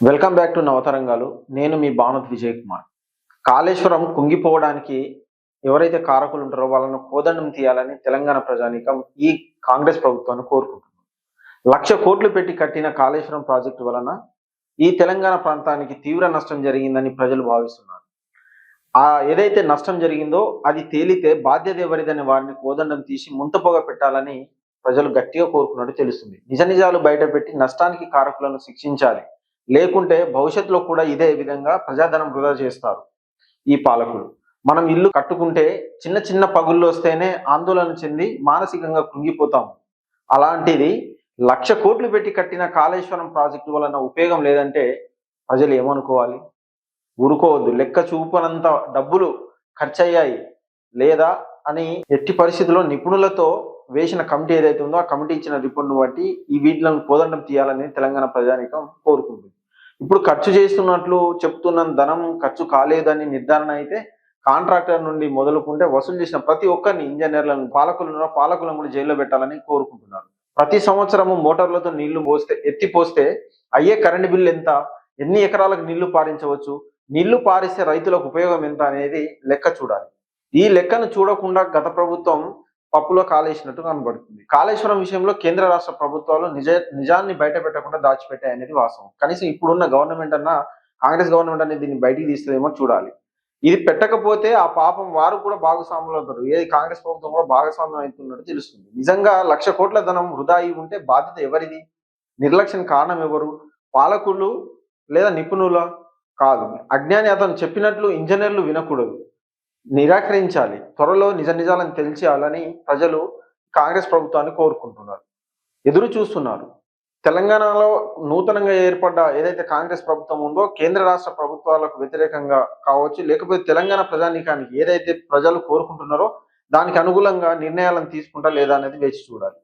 Welcome back to నవతరంగాలు. నేను మీ భానుత్ విజయ్ కుమార్ కాళేశ్వరం కుంగిపోవడానికి ఎవరైతే కారకులు ఉంటారో వాళ్ళను కోదండం తీయాలని తెలంగాణ ప్రజానీకం ఈ కాంగ్రెస్ ప్రభుత్వాన్ని కోరుకుంటుంది లక్ష కోట్లు పెట్టి కట్టిన కాళేశ్వరం ప్రాజెక్టు వలన ఈ తెలంగాణ ప్రాంతానికి తీవ్ర నష్టం జరిగిందని ప్రజలు భావిస్తున్నారు. ఆ ఏదైతే నష్టం జరిగిందో అది తేలితే బాధ్యత ఎవరిదని వారిని కోదండం తీసి ముంతపొగ పెట్టాలని ప్రజలు గట్టిగా కోరుకున్నట్టు తెలుస్తుంది. నిజ నిజాలు బయటపెట్టి నష్టానికి కారకులను శిక్షించాలి. లేకుంటే భవిష్యత్తులో కూడా ఇదే విధంగా ప్రజాధనం వృధా చేస్తారు ఈ పాలకులు. మనం ఇల్లు కట్టుకుంటే చిన్న చిన్న పగుళ్ళు వస్తేనే ఆందోళన చెంది మానసికంగా కృంగిపోతాము అలాంటిది లక్ష కోట్లు పెట్టి కట్టిన కాళేశ్వరం ప్రాజెక్టు వలన ఉపయోగం లేదంటే ప్రజలు ఏమనుకోవాలి? ఊరుకోవద్దు. లెక్క చూపనంత డబ్బులు ఖర్చయ్యాయి లేదా అని ఎట్టి పరిస్థితుల్లో నిపుణులతో వేసిన కమిటీ ఏదైతే ఉందో ఆ కమిటీ ఇచ్చిన రిపోర్ట్ను బట్టి ఈ వీటిలను కోదండం తీయాలని తెలంగాణ ప్రజానికం కోరుకుంటుంది. ఇప్పుడు ఖర్చు చేస్తున్నట్లు చెప్తున్న ధనం ఖర్చు కాలేదని నిర్ధారణ అయితే కాంట్రాక్టర్ నుండి మొదలుకుంటే వసూలు చేసిన ప్రతి ఒక్కరిని ఇంజనీర్లను పాలకులను పాలకులను కూడా జైల్లో పెట్టాలని కోరుకుంటున్నారు. ప్రతి సంవత్సరము మోటార్లతో నీళ్ళు పోస్తే ఎత్తిపోస్తే అయ్యే కరెంటు బిల్లు ఎంత? ఎన్ని ఎకరాలకు నీళ్ళు పారించవచ్చు? నీళ్ళు పారిస్తే రైతులకు ఉపయోగం ఎంత అనేది లెక్క చూడాలి. ఈ లెక్కను చూడకుండా గత ప్రభుత్వం పప్పులో కాలేసినట్టు కనబడుతుంది. కాళేశ్వరం విషయంలో కేంద్ర రాష్ట్ర ప్రభుత్వాలు నిజ నిజాన్ని బయట పెట్టకుండా దాచిపెట్టాయనేది వాస్తవం. కనీసం ఇప్పుడున్న గవర్నమెంట్ అన్న కాంగ్రెస్ గవర్నమెంట్ అనేది దీన్ని బయటికి తీస్తుందేమో చూడాలి. ఇది పెట్టకపోతే ఆ పాపం వారు కూడా భాగస్వాములు అవుతారు. ఏది కాంగ్రెస్ ప్రభుత్వం కూడా భాగస్వామ్యం అవుతున్నట్టు తెలుస్తుంది. నిజంగా లక్ష కోట్ల ధనం వృధా అయి ఉంటే బాధ్యత ఎవరిది? నిర్లక్ష్యం కారణం ఎవరు? పాలకులు లేదా నిపుణుల? కాదు. అజ్ఞాని అతను చెప్పినట్లు ఇంజనీర్లు వినకూడదు. నిరాకరించాలి త్వరలో నిజ నిజాలను తెలిసేయాలని ప్రజలు కాంగ్రెస్ ప్రభుత్వాన్ని కోరుకుంటున్నారు. ఎదురు చూస్తున్నారు. తెలంగాణలో నూతనంగా ఏర్పడ్డ ఏదైతే కాంగ్రెస్ ప్రభుత్వం ఉందో కేంద్ర రాష్ట్ర ప్రభుత్వాలకు వ్యతిరేకంగా కావచ్చు లేకపోతే తెలంగాణ ప్రజానీకానికి ఏదైతే ప్రజలు కోరుకుంటున్నారో దానికి అనుగుణంగా నిర్ణయాలను తీసుకుంటా లేదా అనేది వేచి చూడాలి.